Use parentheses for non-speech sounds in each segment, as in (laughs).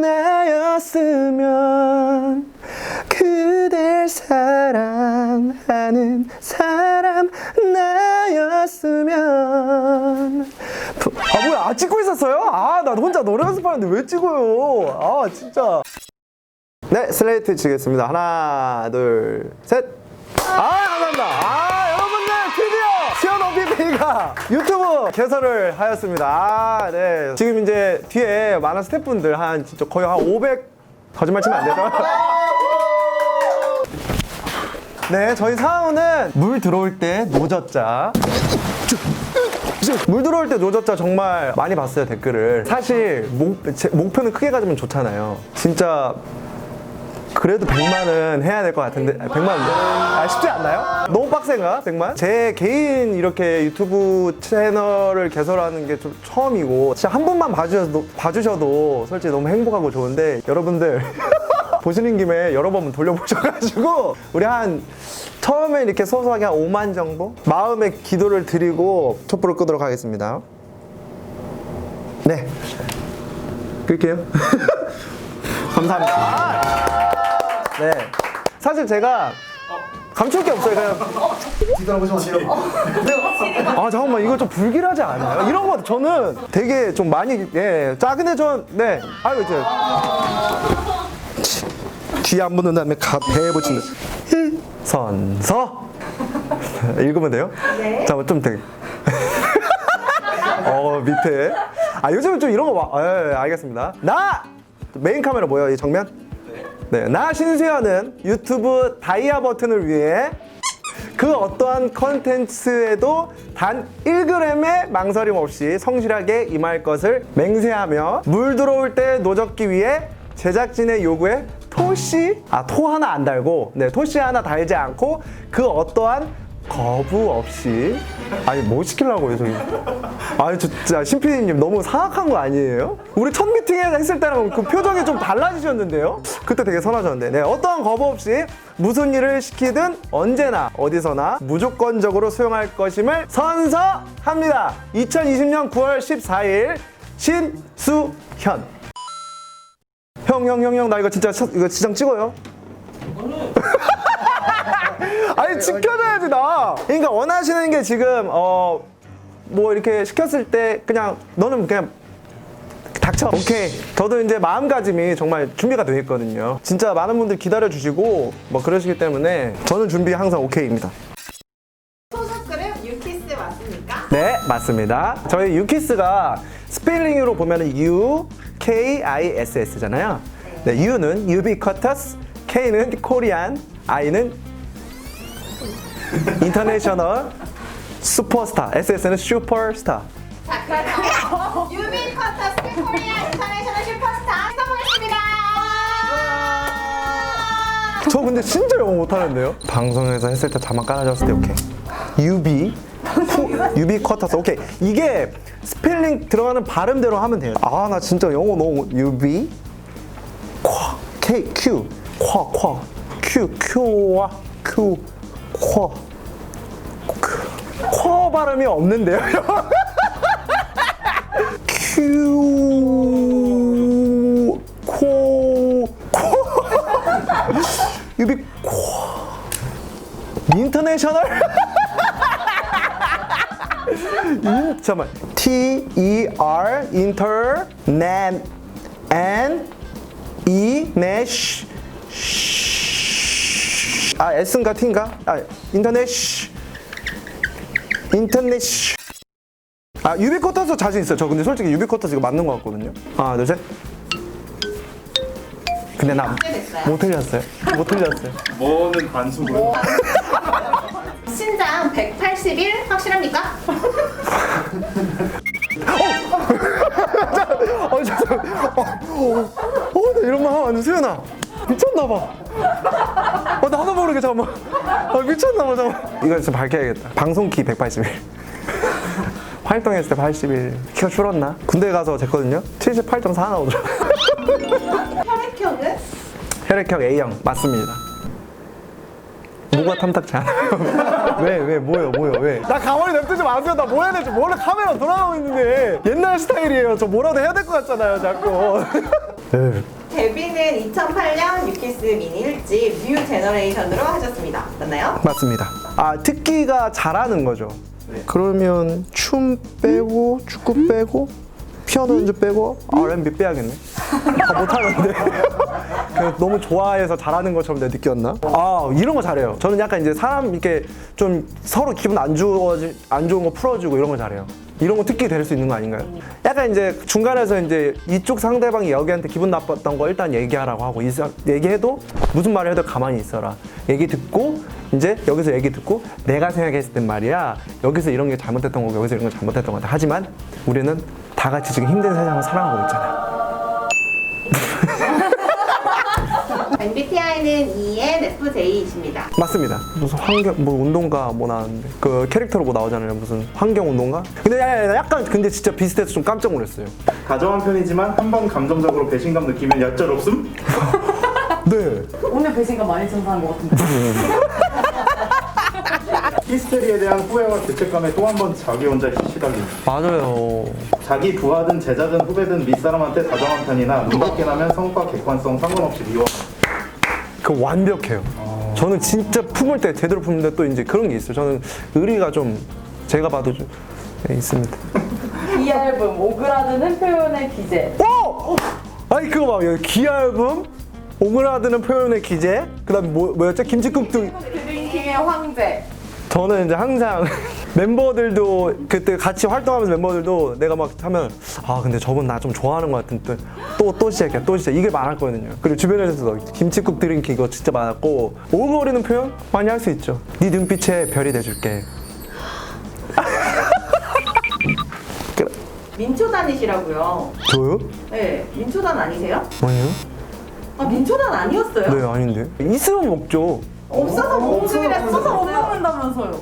나였으면 그댈 사랑하는 사람 나였으면. 부- 아 뭐야 아 찍고 있었어요? 아 나 혼자 노래 연습하는데 왜 찍어요? 아 진짜. 네 슬레이트 치겠습니다. 하나 둘셋아 감사합니다. 아 OPP가 유튜브 개설을 하였습니다 아, 네 지금 이제 뒤에 많은 스태프분들 한 진짜 거의 한 500 거짓말 치면 안 되죠? (laughs) 네, 저희 사원은 물 들어올 때 노젓자. 물 들어올 때 노젓자 정말 많이 봤어요 댓글을. 사실 목, 제- 목표는 크게 가지면 좋잖아요. 진짜 그래도 100만은 해야 될 것 같은데 100만 아 쉽지 않나요? 너무 빡센가 100만? 제 개인 이렇게 유튜브 채널을 개설하는 게 좀 처음이고 진짜 한 번만 봐주셔도, 봐주셔도 솔직히 너무 행복하고 좋은데 여러분들 (laughs) 보시는 김에 여러 번 돌려보셔가지고 우리 한 처음에 이렇게 소소하게 한 5만 정도 마음의 기도를 드리고 촛불을 끄도록 하겠습니다 네 끌게요 (laughs) 감사합니다 네. 사실 제가 감출 게 없어요. 그냥. 뒤돌아보시면 아, 잠깐만. 이거 좀 불길하지 않아요? 이런 거 저는 되게 좀 많이, 예. 자, 근데 전, 네. 아유, 이제. 뒤에 안 붙는 다음에 가, 배에 붙이는. 선서. 읽으면 돼요? 네. 잠깐만, 좀 되게. 어, 밑에. 아, 요즘은 좀 이런 거, 와. 아, 예, 알겠습니다. 나! 메인 카메라 뭐예요? 이 정면? 네, 나 신수연은 유튜브 다이아 버튼을 위해 그 어떠한 컨텐츠에도 단 1g의 망설임 없이 성실하게 임할 것을 맹세하며 물 들어올 때 노젓기 위해 제작진의 요구에 토시 아 토 하나 안 달고 네 토시 하나 달지 않고 그 어떠한 거부 없이. 아니 뭐 시키려고요 저기 아니 저 진짜 신피디님 너무 사악한 거 아니에요? 우리 첫 미팅 했을 때랑 그 표정이 좀 달라지셨는데요? 그때 되게 선하셨는데. 네 어떠한 거부 없이 무슨 일을 시키든 언제나 어디서나 무조건적으로 수용할 것임을 선서합니다. 2020년 9월 14일 신수현. 형 형 형 형 나 이거 진짜 첫- 이거 지장 찍어요 아니 지켜줘야지 나. 그러니까 원하시는 게 지금 어 뭐 이렇게 시켰을 때 그냥 너는 그냥 닥쳐. 오케이. 저도 이제 마음가짐이 정말 준비가 되어 있거든요. 진짜 많은 분들 기다려 주시고 뭐 그러시기 때문에 저는 준비 항상 오케이입니다. 소속 그룹 유키스 맞습니까? 네, 맞습니다. 저희 유키스가 스펠링으로 보면은 U K I S S잖아요. 네, U는 유비쿼터스, K는 코리안, I는 인터내셔널 슈퍼스타, SS는 슈퍼스타. 자, 그래서 유빈 컨터스 코리아 인터내셔널 슈퍼스타 성공했습니다. 저 근데 진짜 영어 못하는데요? 방송에서 했을 때 자막 깔아줬을 때 오케이. 유비 유비 쿼터스 오케이 이게 스펠링 들어가는 발음대로 하면 돼요. 아 나 진짜 영어 너무 유비 쿼 K Q 쿼 쿼 Q Q와 Q 쿼쿼 발음이 없는데요. (laughs) Q 코 코. 유비 코 인터내셔널 인 잠깐만 T E R 인터 넷 N E 내쉬 아 S인가 T인가 아 인터넷 인터넷 아 유비 쿼터스 자신 있어요 저 근데 솔직히 유비 쿼터스 이거 맞는 것 같거든요 하나 둘셋 근데 나? 못 틀렸어요 못 틀렸어요 뭐는 반숙으로 신장 181 확실합니까? 어, 죄송. 어, 어, 어, 나 이런 말 하면 안 돼, 수연아. 미쳤나봐. 어, 나도 모르게 잠깐만. 아, 미쳤나봐, 잠깐만. 이거 진짜 밝혀야겠다. 방송키 181. 활동했을 때 81. 키가 줄었나? 군대 가서 쟀거든요? 78.4 나오더라고. 혈액형은? 혈액형 A형, 맞습니다. 뭐가 탐탁치 않아요? 왜, 왜, 뭐요, 뭐요, 왜? 나 가만히 냅두지 마세요. 나 뭐 해야 될지 몰라. 카메라 돌아가고 있는데. 옛날 스타일이에요. 저 뭐라도 해야 될 것 같잖아요, 자꾸. 네. 데뷔는 2008년 유키스 미니 1집 뉴 제너레이션으로 하셨습니다. 맞나요? 맞습니다. 아 특기가 잘하는 거죠. 그러면 춤 빼고 축구 빼고 피아노 연주 빼고 R&B 빼야겠네. 다 못하는데. (laughs) 그 너무 좋아해서 잘하는 것처럼 내가 느꼈나? 아 이런 거 잘해요. 저는 약간 이제 사람 이렇게 좀 서로 기분 안 좋아지 안 좋은 거 풀어주고 이런 거 잘해요. 이런 거 특기 될 수 있는 거 아닌가요? 약간 이제 중간에서 이제 이쪽 상대방이 여기한테 기분 나빴던 거 일단 얘기하라고 하고 이 사- 얘기해도 무슨 말을 해도 가만히 있어라. 얘기 듣고 이제 여기서 얘기 듣고 내가 생각했을 땐 말이야 여기서 이런 게 잘못됐던 거고 여기서 이런 게 잘못됐던 거 같아. 하지만 우리는 다 같이 지금 힘든 세상을 살아가고 있잖아. (laughs) MBTI는 ENFJ이십니다. 맞습니다. 무슨 환경 뭐 운동가 뭐 나왔는데 그 캐릭터로 뭐 나오잖아요. 무슨 환경 운동가? 근데 야, 야, 약간 근데 진짜 비슷해서 좀 깜짝 놀랐어요. 다정한 편이지만 한 번 감정적으로 배신감 느끼면 얄짤 없음? (laughs) 네. 오늘 배신감 많이 전사한 것 같은데. (laughs) 히스테리에 대한 후회와 죄책감에 또 한 번 자기 혼자 시달림. 맞아요. 자기 부하든 제자든 후배든 밑사람한테 다정한 편이나 눈 밖에 나면 성과 객관성 상관없이 미워. 그 완벽해요. 저는 진짜 품을 때 제대로 품는데 또 이제 그런 게 있어요. 저는 의리가 좀 제가 봐도 좀 네, 있습니다. (laughs) 이 앨범 오그라드는 표현의 기재. 오! 아니 그거 봐 여기 기album 오그라드는 표현의 기재 그다음 뭐 뭐였죠 김치국도 드링킹의 황제. 저는 이제 항상 멤버들도 그때 같이 활동하면서 멤버들도 내가 막 하면 아 근데 저분 나 좀 좋아하는 것 같은데 또또 시작이야 또 시작 이게 많았거든요 그리고 주변에서도 김치국 드링킹 이거 진짜 많았고 오글거리는 표현 많이 할 수 있죠 네 눈빛에 별이 돼줄게 그래, (laughs) 민초단이시라고요. 저요? 네, 민초단 아니세요? 아니요? 아, 민초단 아니었어요? 네 아닌데 있으면 먹죠 없어서 먹으래 써서 못 써서 먹는다면서요.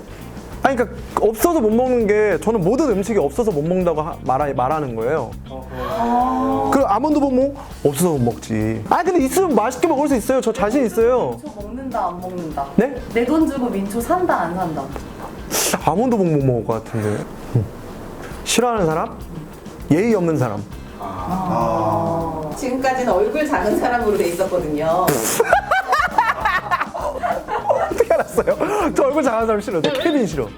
아니 그러니까 없어서 못 먹는 게 저는 모든 음식이 없어서 못 먹는다고 하- 말하, 말하는 거예요. 그 아몬드 보모 없어서 못 먹지. 아 근데 있으면 맛있게 먹을 수 있어요. 저 자신 있어요. 민초 먹는다 안 먹는다. 네? 내 돈 주고 민초 산다 안 산다. 아몬드 보모 못 먹을 것 같은데. 음. 싫어하는 사람? 예의 없는 사람. 지금까지는 얼굴 작은 사람으로 돼 있었거든요. (laughs) 알았어요? (laughs) 저 얼굴 작은 사람 싫어. 저 케빈 싫어.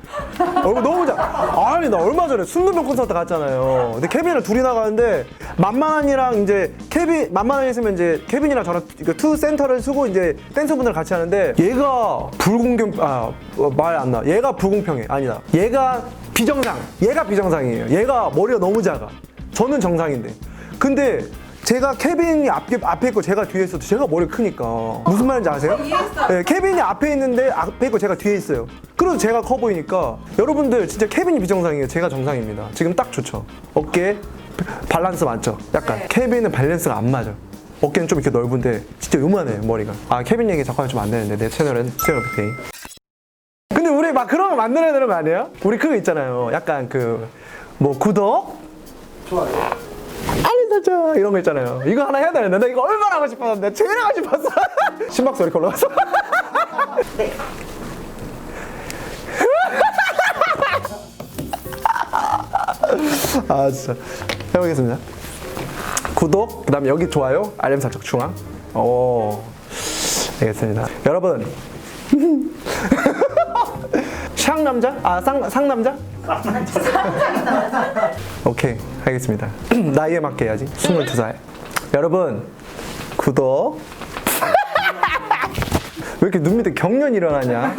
얼굴 너무 작. 아니 나 얼마 전에 순두병 콘서트 갔잖아요. 근데 케빈이랑 둘이 나가는데 만만이랑 이제 케빈 만만이 있으면 이제 케빈이랑 저랑 그투 센터를 쓰고 이제 댄서분들 같이 하는데 얘가 불공경 아말 안 나. 얘가 불공평해. 아니다. 얘가 비정상. 얘가 비정상이에요. 얘가 머리가 너무 작아. 저는 정상인데. 근데 제가 케빈이 앞에, 앞에 있고 제가 뒤에 있어도 제가 머리가 크니까 무슨 말인지 아세요? 네, 케빈이 앞에 있는데 앞에 있고 제가 뒤에 있어요. 그래도 제가 커 보이니까 여러분들 진짜 케빈이 비정상이에요. 제가 정상입니다. 지금 딱 좋죠. 어깨 밸런스 맞죠? 약간 네. 케빈은 밸런스가 안 맞아. 어깨는 좀 이렇게 넓은데 진짜 요만해요 머리가. 아 케빈 얘기 자꾸 하면 좀 안 되는데 내 채널은 채널 빅데이. 근데 우리 막 그런 거 만들어야 되는 거 아니에요? 우리 그거 있잖아요. 약간 그 뭐 구독 좋아요. 설정 이런 거 있잖아요. 이거 하나 해야 되는데 나 이거 얼마나 하고 싶었는데 제일 하고 싶었어. 심박수 이렇게 올라갔어. 네. 아 진짜 해보겠습니다. 구독 그다음에 여기 좋아요 알림 설정 중앙. 오 알겠습니다. 여러분 (laughs) 샹 남자 아 쌍 상남자 오케이 알겠습니다. (clears throat) 나이에 맞게 해야지 22살. 여러분 구독 (laughs) 왜 이렇게 눈 밑에 경련 일어나냐?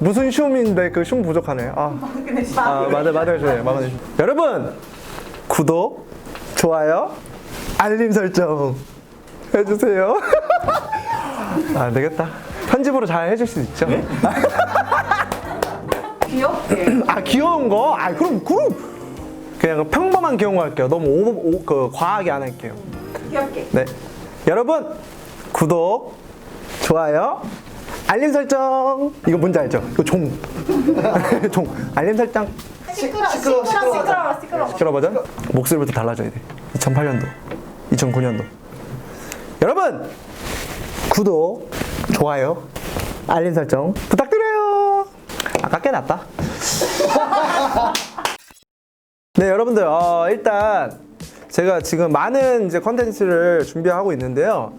무슨 춤인데 그춤 부족하네. 아. 아, 맞아, 맞아요, 저예요. 맞아요. 여러분, 구독, 좋아요, 알림 설정 해주세요. (laughs) 아, 안 되겠다. 편집으로 잘 해줄 수 있죠? (laughs) 귀엽게. 아, 귀여운 거? 아, 그럼, 그럼. 그냥 평범한 귀여운 거 할게요. 너무 오, 오, 그, 과하게 안 할게요. 귀엽게. 네. 여러분, 구독, 좋아요, 알림 설정. 이거 뭔지 알죠? 이거 종. (laughs) 종. 알림 설정. 시끄러, 시끄러워, 시끄러, 시끄러워. 시끄러, 시끄러. 시끄러 버전? 목소리부터 달라져야 돼. 2008년도, 2009년도. 여러분, 구독, 좋아요, 알림 설정 부탁드려요. 아깝게 낫다. (laughs) 네, 여러분들, 어, 일단 제가 지금 많은 이제 컨텐츠를 준비하고 있는데요.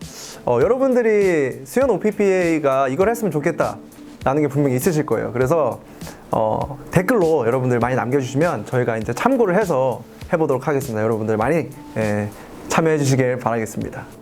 어, 여러분들이 수연 OPPA가 이걸 했으면 좋겠다. 라는 게 분명히 있으실 거예요. 그래서 어, 댓글로 여러분들 많이 남겨주시면 저희가 이제 참고를 해서 해보도록 하겠습니다. 여러분들 많이 예, 참여해 주시길 바라겠습니다.